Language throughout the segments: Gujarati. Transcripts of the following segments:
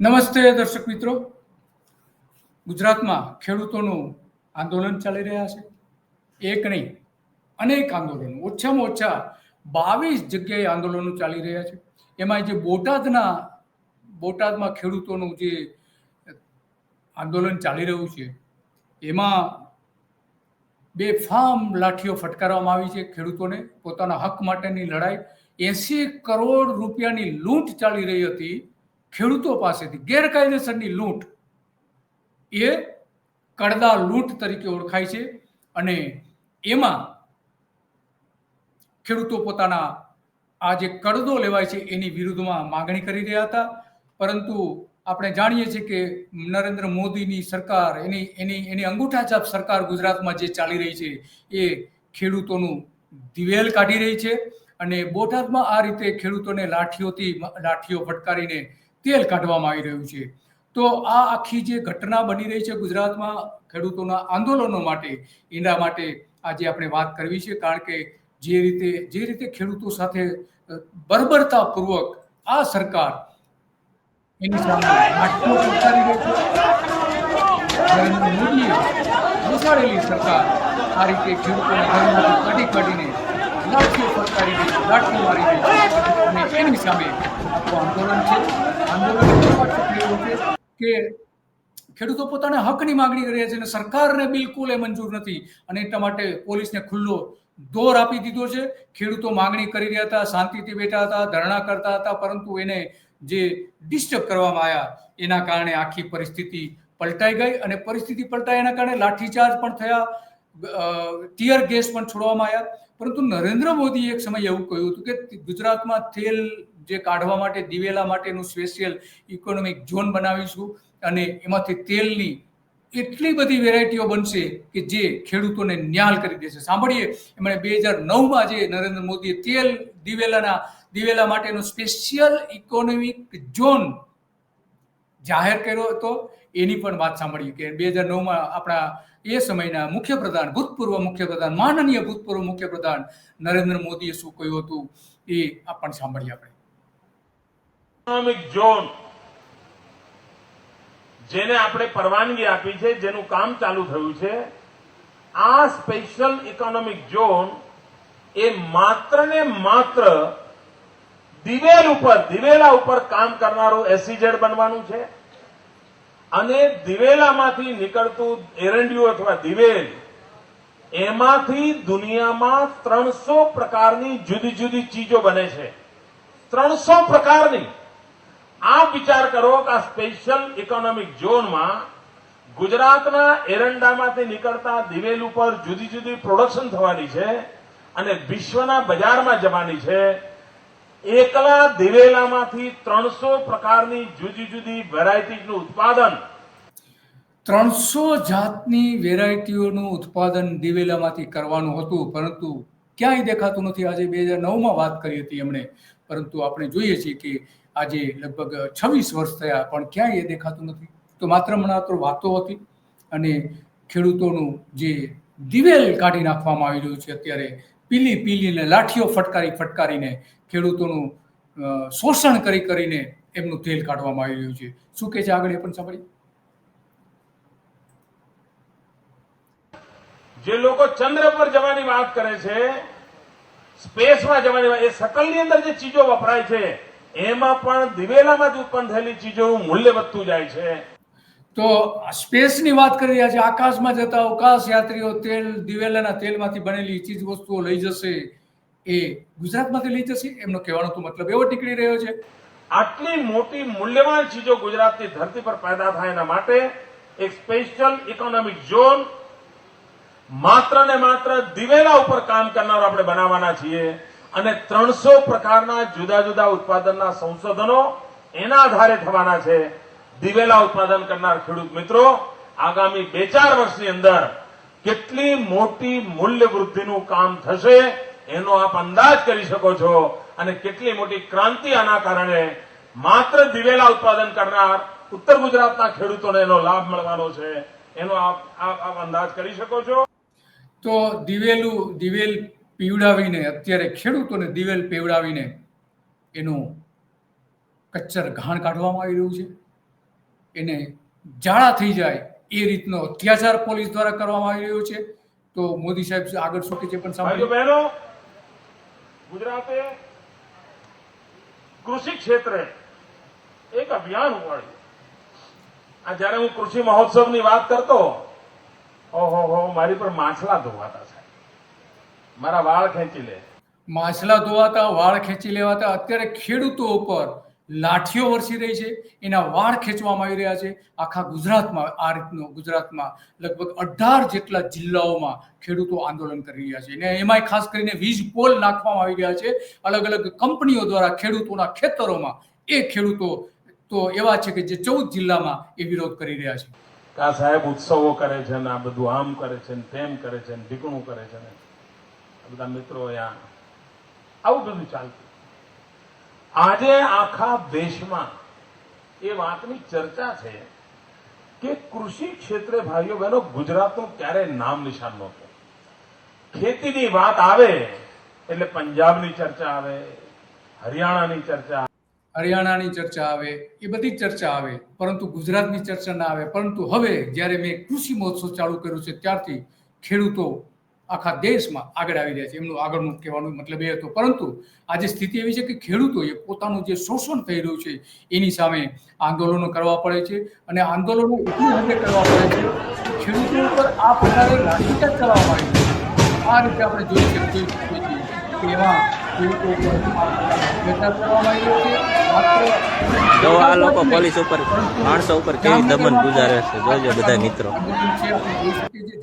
નમસ્તે દર્શક મિત્રો. ગુજરાતમાં ખેડૂતોનું આંદોલન ચાલી રહ્યા છે. એક નહીં, અનેક આંદોલનો, ઓછામાં ઓછા બાવીસ જગ્યાએ આંદોલનો ચાલી રહ્યા છે. એમાં જે બોટાદના, બોટાદમાં ખેડૂતોનું જે આંદોલન ચાલી રહ્યું છે, એમાં બે ફામ લાઠીઓ ફટકારવામાં આવી છે ખેડૂતોને. પોતાના હક માટેની લડાઈ. એસી કરોડ રૂપિયાની લૂંટ ચાલી રહી હતી. ખેડૂતો પાસેથી ગેરકાયદેસરની લૂંટ એ કડદા લૂંટ તરીકે ઓળખાય છે અને એમાં ખેડૂતો પોતાના આ જે કડદો લેવાય છે એની વિરુદ્ધમાં માગણી કરી રહ્યા હતા. પરંતુ આપણે જાણીએ છીએ કે નરેન્દ્ર મોદીની સરકાર, એની એની એની અંગૂઠાછાપ સરકાર ગુજરાતમાં જે ચાલી રહી છે એ ખેડૂતોનું દિવેલ કાઢી રહી છે અને બોટાદમાં આ રીતે ખેડૂતોને લાઠીઓથી લાઠીઓ ફટકારીને તેલ કાઢવામાં આવી રહ્યું છે. તો આ આખી જે ઘટના બની રહી છે ગુજરાતમાં ખેડૂતોના આંદોલનો માટે, એના માટે આજે આપણે વાત કરવી છે, કારણ કે જે રીતે જે રીતે ખેડૂતો સાથે બર્બરતાપૂર્વક આ સરકાર એની સામે નરેન્દ્ર મોદીએ બેસાડેલી સરકાર આ રીતે ખેડૂતોને ઘરમાંથી કાઢી કાઢીને લાઠીઓ ફટકારી દે છે લાઠીઓ મારી દે અને એની સામે આખું આંદોલન છે. કે ખેડૂતો પોતાના હકની માગણી કરી રહ્યા છે અને સરકારને બિલકુલ એ મંજૂર નથી અને એટલા માટે પોલીસને ખુલ્લો દોર આપી દીધો છે. ખેડૂતો માગણી કરી રહ્યા હતા, શાંતિથી બેઠા હતા, ધરણા કરતા હતા, પરંતુ એને જે ડિસ્ટર્બ કરવામાં આવ્યા એના કારણે આખી પરિસ્થિતિ પલટાઈ ગઈ અને પરિસ્થિતિ પલટાઈ એના કારણે લાઠીચાર્જ પણ થયા ટીયર ગેસ પણ છોડવામાં આવ્યા પરંતુ નરેન્દ્ર મોદીએ એક સમય એવું કહ્યું હતું કે ગુજરાતમાં તેલ જે કાઢવા માટે, દિવેલા માટેનું સ્પેશિયલ ઇકોનોમિક ઝોન બનાવીશું અને એમાંથી તેલની એટલી બધી વેરાયટીઓ બનશે કે જે ખેડૂતોને ન્યાલ કરી દેશે. સાંભળીએ? એમણે બે હજાર નવમાં જે નરેન્દ્ર મોદીએ તેલ દિવેલાના, દિવેલા માટેનો સ્પેશિયલ ઇકોનોમિક ઝોન જાહેર કર્યો હતો. એની પણ વાત સાંભળીએ કે બે હજાર નવમાં આપણા એ સમયના મુખ્યપ્રધાન, ભૂતપૂર્વ મુખ્યપ્રધાન, માનનીય ભૂતપૂર્વ મુખ્યપ્રધાન નરેન્દ્ર મોદીએ શું કહ્યું હતું એ પણ સાંભળીએ આપણે. ઇકોનોમિક ઝોન જેને આપણે પરવાનગી આપી છે, જેનું કામ ચાલુ થયું છે, આ સ્પેશિયલ ઇકોનોમિક ઝોન એ માત્ર ને માત્ર દિવેલ ઉપર, દિવેલા ઉપર કામ કરનારું એસીઝેડ બનવાનું છે. અને દિવેલામાંથી નીકળતું એરંડિયું અથવા દિવેલ, એમાંથી દુનિયામાં ત્રણસો પ્રકારની જુદી જુદી ચીજો બને છે. ત્રણસો પ્રકારની. આપ વિચાર કરો કે આ સ્પેશિયલ ઇકોનોમિક ઝોનમાં ગુજરાતના એરંડામાંથી નીકળતા દિવેલ ઉપર જુદી જુદી પ્રોડક્શન થવાની છે અને વિશ્વના બજારમાં જવાની છે. એકલા દિવેલામાંથી ત્રણસો પ્રકારની જુદી જુદી વેરાયટીનું ઉત્પાદન. ત્રણસો જાતની વેરાયટીઓનું ઉત્પાદન દિવેલામાંથી કરવાનું હતું, પરંતુ ક્યાંય દેખાતું નથી. આજે બે હજાર નવમાં વાત કરી હતી એમણે. પરંતુ આપણે જોઈએ છીએ કે આજે લગભગ છવ્વીસ વર્ષ થયા, પણ ક્યાંય એ દેખાતું નથી. તો માત્ર માત્ર વાતો હતી અને ખેડૂતોનું જે દિવેલ કાઢી નાખવામાં આવી રહ્યું છે અત્યારે, પીલી પીલીને લાઠીઓ ફટકારી ફટકારીને ખેડૂતોનું શોષણ કરી કરીને એમનું તેલ કાઢવામાં આવી રહ્યું છે. શું કે છે આગળ એ પણ સાંભળી. જે લોકો ચંદ્ર પર જવાની વાત કરે છે, સ્પેસમાં જવાની વાત એ સકલની અંદર જે ચીજો વપરાય છે એમાં પણ દિવેલામાં જ ઉત્પન્ન થયેલી ચીજોનું મૂલ્ય વધતું જાય છે. તો સ્પેસની વાત કરી રહ્યા છે આકાશમાં જતા અવકાશ યાત્રીઓ તેલ દિવેલાના તેલમાંથી બનેલી ચીજ વસ્તુઓ લઈ જશે એ ગુજરાતમાંથી લઈ જશે એમનો કહેવાનો તો મતલબ એવો નીકળી રહ્યો છે. આટલી મોટી મૂલ્યવાન ચીજો ગુજરાતની ધરતી પર પેદા થાય એના માટે એક સ્પેશિયલ ઇકોનોમિક ઝોન માત્ર ને માત્ર દિવેલા ઉપર કામ કરનાર આપણે બનાવવાના છીએ. અને ત્રણસો પ્રકારના જુદા જુદા ઉત્પાદનના સંશોધનો એના આધારે થવાના છે. દિવેલા ઉત્પાદન કરનાર ખેડૂત મિત્રો, આગામી બે ચાર વર્ષની અંદર કેટલી મોટી મૂલ્ય વૃદ્ધિનું કામ થશે એનો આપ અંદાજ કરી શકો છો અને કેટલી મોટી ક્રાંતિ આના કારણે માત્ર દિવેલા ઉત્પાદન કરનાર ઉત્તર ગુજરાતના ખેડૂતોને એનો લાભ મળવાનો છે. એનો આપ આપ અંદાજ કરી શકો છો. તો દિવેલું દિવેલ પીવડાવીને, અત્યારે ખેડૂતોને દિવેલ પીવડાવીને એનું કચ્ચર ઘાણ કાઢવામાં આવી રહ્યું છે. એને જાળા થઈ જાય એ રીતનો અત્યાચાર પોલીસ દ્વારા કરવામાં આવી રહ્યો છે. તો મોદી સાહેબ આગળ શું કે છે પણ સાંભળો ગુજરાતે કૃષિ ક્ષેત્રે એક અભિયાન ઉપાડ્યું. આ જ્યારે હું કૃષિ મહોત્સવની વાત કરતો, ઓહો હો, મારી પર માછલા ધોવાતા સાહેબ મારા વાળ ખેંચી લે. માછલા ધોવાતા વાળ ખેંચી લેવાતા અત્યારે ખેડૂતો ઉપર લાઠીઓ વરસી રહી છે. એના વાળ ખેંચવામાં આવી રહ્યા છે. આખા ગુજરાતમાં આ રીતનો ગુજરાતમાં લગભગ અઢાર જેટલા જિલ્લાઓમાં ખેડૂતો આંદોલન કરી રહ્યા છે. અને એમાંય ખાસ કરીને વીજ પોલ નાખવામાં આવી રહ્યા છે. અલગ અલગ કંપનીઓ દ્વારા ખેડૂતોના ખેતરોમાં એ ખેડૂતો તો એવા છે કે જે ચૌદ જિલ્લામાં એ વિરોધ કરી રહ્યા છે. કે આ સાહેબ ઉત્સવો કરે છે ને આ બધું આમ કરે છે ને તેમ કરે છે ને ઢીકણું કરે છે ને. બધા મિત્રો આવું બધું ચાલતું આજે આખા દેશમાં એ વાતની ચર્ચા છે કે કૃષિ ક્ષેત્રે ભાઈઓ બહેનો, ગુજરાતનું ક્યારે નામ નિશાન નહોતું ખેતીની વાત આવે એટલે પંજાબની ચર્ચા આવે, હરિયાણાની ચર્ચા હરિયાણાની ચર્ચા આવે, એ બધી ચર્ચા આવે, પરંતુ ગુજરાતની ચર્ચા ના આવે. પરંતુ હવે જ્યારે મેં કૃષિ મહોત્સવ ચાલુ કર્યો છે ત્યારથી ખેડૂતો આખા દેશમાં આગળ આવી રહ્યા છે. એમનું આગળનું કહેવાનું મતલબ એ હતો. પરંતુ આજે સ્થિતિ એવી છે કે ખેડૂતોએ પોતાનું જે શોષણ થઈ રહ્યું છે, એની સામે આંદોલનો કરવા પડે છે અને આંદોલનો એટલી હદે કરવા પડે છે ખેડૂતો ઉપર આ પ્રકારે લાઠીચાર્જ કરવામાં આવી છે આ રીતે આપણે જોઈ શકીએ છીએ કે એમાં ખેડૂતો ઉપર અત્યાચાર કરવામાં આવી રહ્યો છે. જો આ લોકો પોલીસ ઉપર માણસો ઉપર કેવી દમન ગુજારે છે. જોજો બધા મિત્રો.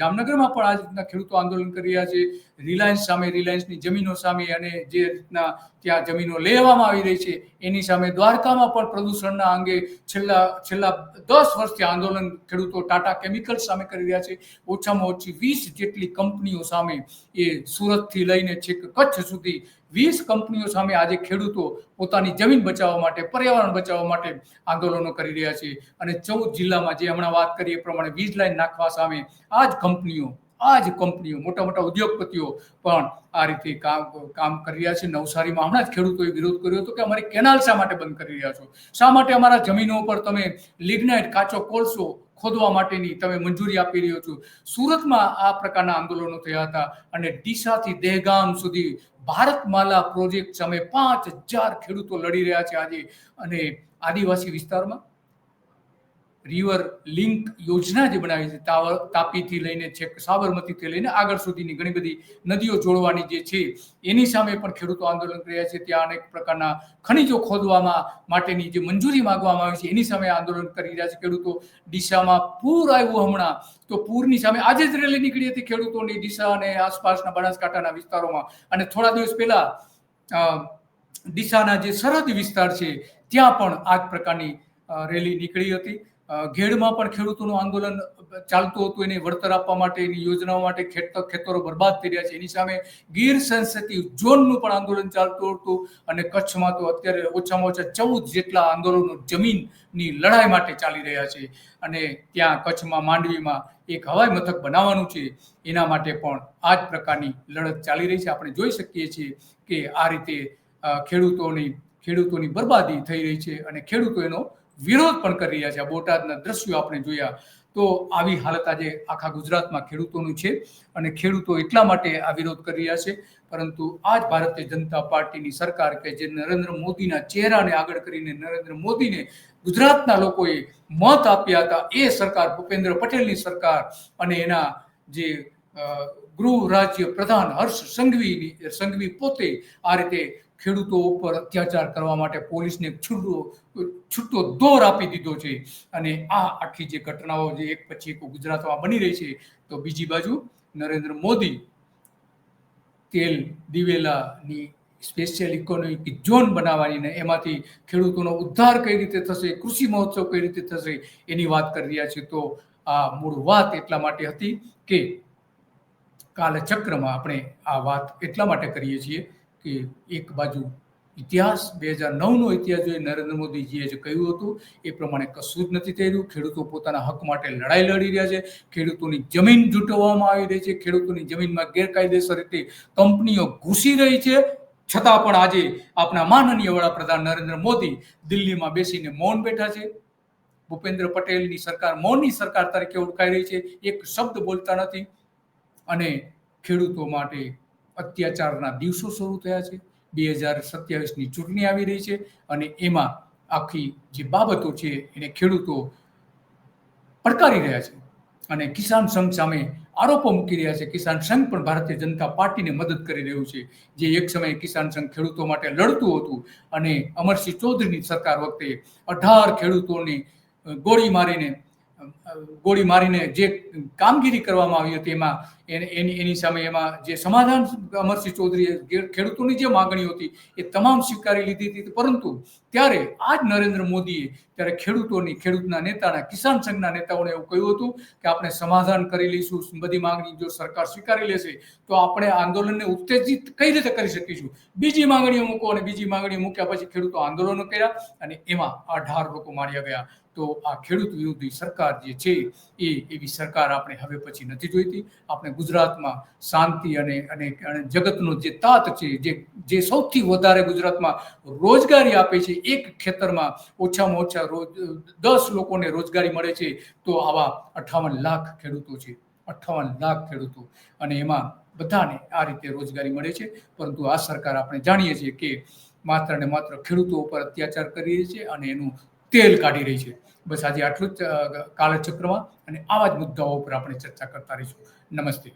જામનગરમાં પણ આ રીતના ખેડૂતો આંદોલન કરી રહ્યા છે. રિલાયન્સ સામે રિલાયન્સની જમીનો સામે અને જે રીતના ત્યાં જમીનો લેવામાં આવી રહી છે એની સામે દ્વારકામાં પણ પ્રદૂષણના અંગે છેલ્લા છેલ્લા દસ વર્ષથી આંદોલન ખેડૂતો ટાટા કેમિકલ સામે કરી રહ્યા છે. ઓછામાં ઓછી વીસ જેટલી કંપનીઓ સામે એ સુરતથી લઈને છેક કચ્છ સુધી વીસ કંપનીઓ સામે આજે ખેડૂતો પોતાની જમીન બચાવવા માટે, પર્યાવરણ બચાવવા માટે આંદોલનો કરી રહ્યા છે. અને ચૌદ જિલ્લામાં જે હમણાં વાત કરી એ પ્રમાણે વીજ લાઈન નાખવા સામે આ જ કંપનીઓ આ જ કંપનીઓ મોટા મોટા ઉદ્યોગપતિઓ પણ આ રીતે કામ કામ કરી રહ્યા છે. નવસારીમાં હમણાં જ ખેડૂતોએ વિરોધ કર્યો હતો કે અમારી કેનાલ શા માટે બંધ કરી રહ્યા છો? શા માટે અમારા જમીનો પર તમે લિગ્નાઇટ કાચો કોલસો ખોદવા માટેની તમે મંજૂરી આપી રહ્યો છો. સુરતમાં આ પ્રકારના આંદોલનો થયા હતા અને ડીસાથી દહેગામ સુધી ભારતમાલા પ્રોજેક્ટ સામે પાંચ હજાર ખેડૂતો લડી રહ્યા છે આજે અને આદિવાસી વિસ્તારમાં. રિવર લિંક યોજના જે બનાવી છે તાવર તાપીથી લઈને છેક સાબરમતીથી લઈને આગળ સુધીની ઘણી બધી નદીઓ જોડવાની જે છે, એની સામે પણ ખેડૂતો આંદોલન કરી રહ્યા છે. ત્યાં અનેક પ્રકારના ખનિજો ખોદવામાં માટેની જે મંજૂરી માંગવામાં આવી છે, એની સામે આંદોલન કરી રહ્યા છે ખેડૂતો. ડીસામાં પૂર આવ્યું હમણાં. તો પૂરની સામે આજે જ રેલી નીકળી હતી ખેડૂતોની ડીસા અને આસપાસના બનાસકાંઠાના વિસ્તારોમાં. અને થોડા દિવસ પહેલા દિશાના જે સરહદી વિસ્તાર છે, ત્યાં પણ આ પ્રકારની રેલી નીકળી હતી. ઘેડમાં પણ ખેડૂતોનું આંદોલન ચાલતું હતું. એને વળતર આપવા માટે, એની યોજનાઓ માટે ખેતર ખેતરો બરબાદ થઈ રહ્યા છે. એની સામે ગીર સંસદી ઝોનનું પણ આંદોલન ચાલતું હતું અને કચ્છમાં તો અત્યારે ઓછામાં ઓછા ચૌદ જેટલા આંદોલનો જમીનની લડાઈ માટે ચાલી રહ્યા છે. અને ત્યાં કચ્છમાં માંડવીમાં એક હવાઈ મથક બનાવવાનું છે. એના માટે પણ આ જ પ્રકારની લડત ચાલી રહી છે. આપણે જોઈ શકીએ છીએ કે આ રીતે ખેડૂતોની ખેડૂતોની બરબાદી થઈ રહી છે અને ખેડૂતો એનો વિરોધ પણ કરી રહ્યા છે. બોટાદના દ્રશ્યો આપણે જોયા. તો આવી હાલત આજે આખા ગુજરાતમાં ખેડૂતોનું છે અને ખેડૂતો એટલા માટે આ વિરોધ કરી રહ્યા છે. પરંતુ આ જ ભારતીય જનતા પાર્ટીની સરકાર કે જે નરેન્દ્ર મોદીના ચહેરાને આગળ કરીને નરેન્દ્ર મોદીને ગુજરાતના લોકોએ મત આપ્યા હતા, એ સરકાર, ભૂપેન્દ્ર પટેલની સરકાર અને એના જે ગૃહ રાજ્ય પ્રધાન હર્ષ સંઘવીની, સંઘવી પોતે આ રીતે ખેડૂતો ઉપર અત્યાચાર કરવા માટે પોલીસને છૂટો છૂટો દોર આપી દીધો છે. અને આ આખી જે ઘટનાઓ જે એક પછી એક ગુજરાતમાં બની રહી છે, તો બીજી બાજુ નરેન્દ્ર મોદી તેલ દિવેલાની સ્પેશિયલ ઇકોનોમિક ઝોન બનાવવાની ને એમાંથી ખેડૂતોનો ઉદ્ધાર કઈ રીતે થશે, કૃષિ મહોત્સવ કઈ રીતે થશે, એની વાત કરી રહ્યા છે. તો આ મૂળ વાત એટલા માટે હતી કે કાલચક્રમાં આપણે આ વાત એટલા માટે કરીએ છીએ કે એક બાજુ ઇતિહાસ, બે હજાર નવનો ઇતિહાસ જોઈએ નરેન્દ્ર મોદીજીએ જે કહ્યું હતું, એ પ્રમાણે કશું જ નથી થઈ રહ્યું ખેડૂતો પોતાના હક માટે લડાઈ લડી રહ્યા છે. ખેડૂતોની જમીન જૂટવવામાં આવી રહી છે. ખેડૂતોની જમીનમાં ગેરકાયદેસર રીતે કંપનીઓ ઘૂસી રહી છે. છતાં પણ આજે આપણા માનનીય વડાપ્રધાન નરેન્દ્ર મોદી દિલ્હીમાં બેસીને મૌન બેઠા છે. ભૂપેન્દ્ર પટેલની સરકાર મૌનની સરકાર તરીકે ઓળખાઈ રહી છે. એક શબ્દ બોલતા નથી. અને ખેડૂતો માટે અત્યાચારના દિવસો શરૂ થયા છે. બે હજાર સત્યાવીસની ચૂંટણી આવી રહી છે અને એમાં આખી જે બાબતો છે એને ખેડૂતો પડકારી રહ્યા છે. અને કિસાન સંઘ સામે આરોપો મૂકી રહ્યા છે. કિસાન સંઘ પણ ભારતીય જનતા પાર્ટીને મદદ કરી રહ્યું છે. જે એક સમયે કિસાન સંઘ ખેડૂતો માટે લડતું હતું અને અમરસિંહ ચૌધરીની સરકાર વખતે અઢાર ખેડૂતોની ગોળી મારીને ગોળી મારીને જે કામગીરી કરવામાં આવી હતી એમાં, એને- એની સામે એમાં જે સમાધાન અમરસિંહ ચૌધરીએ જે ખેડૂતોની જે માગણીઓ હતી એ તમામ સ્વીકારી લીધી હતી. પરંતુ ત્યારે આજ નરેન્દ્ર મોદીએ ત્યારે ખેડૂતોની, ખેડૂતના નેતાના, કિસાન સંઘના નેતાઓને એવું કહ્યું હતું કે આપણે સમાધાન કરી લઈશું, બધી માંગણી જો સરકાર સ્વીકારી લેશે, તો આપણે આંદોલનને ઉત્તેજિત કઈ રીતે કરી શકીશું? બીજી માંગણીઓ મૂકો અને બીજી માગણીઓ મૂક્યા પછી ખેડૂતો આંદોલનો કર્યા અને એમાં અઢાર લોકો માર્યા ગયા. તો આ ખેડૂત વિરોધી સરકાર જે છે, એ એવી સરકાર આપણે હવે પછી નથી જોઈતી. આપણે ગુજરાતમાં શાંતિ અને અને જગતનો જે તાત છે, જે જે સૌથી વધારે ગુજરાતમાં રોજગારી આપે છે, એક ખેતરમાં ઓછામાં ઓછા રોજ, દસ લોકોને રોજગારી મળે છે, તો આવા અઠાવન લાખ ખેડૂતો છે. અઠાવન લાખ ખેડૂતો. અને એમાં બધાને આ રીતે રોજગારી મળે છે. પરંતુ આ સરકાર આપણે જાણીએ છીએ કે માત્ર ને માત્ર ખેડૂતો ઉપર અત્યાચાર કરી રહી છે અને એનું તેલ કાઢી રહી છે. બસ આજે આટલું જ કાલચક્રમાં અને આવા જ મુદ્દાઓ ઉપર આપણે ચર્ચા કરતા રહીશું. નમસ્તે.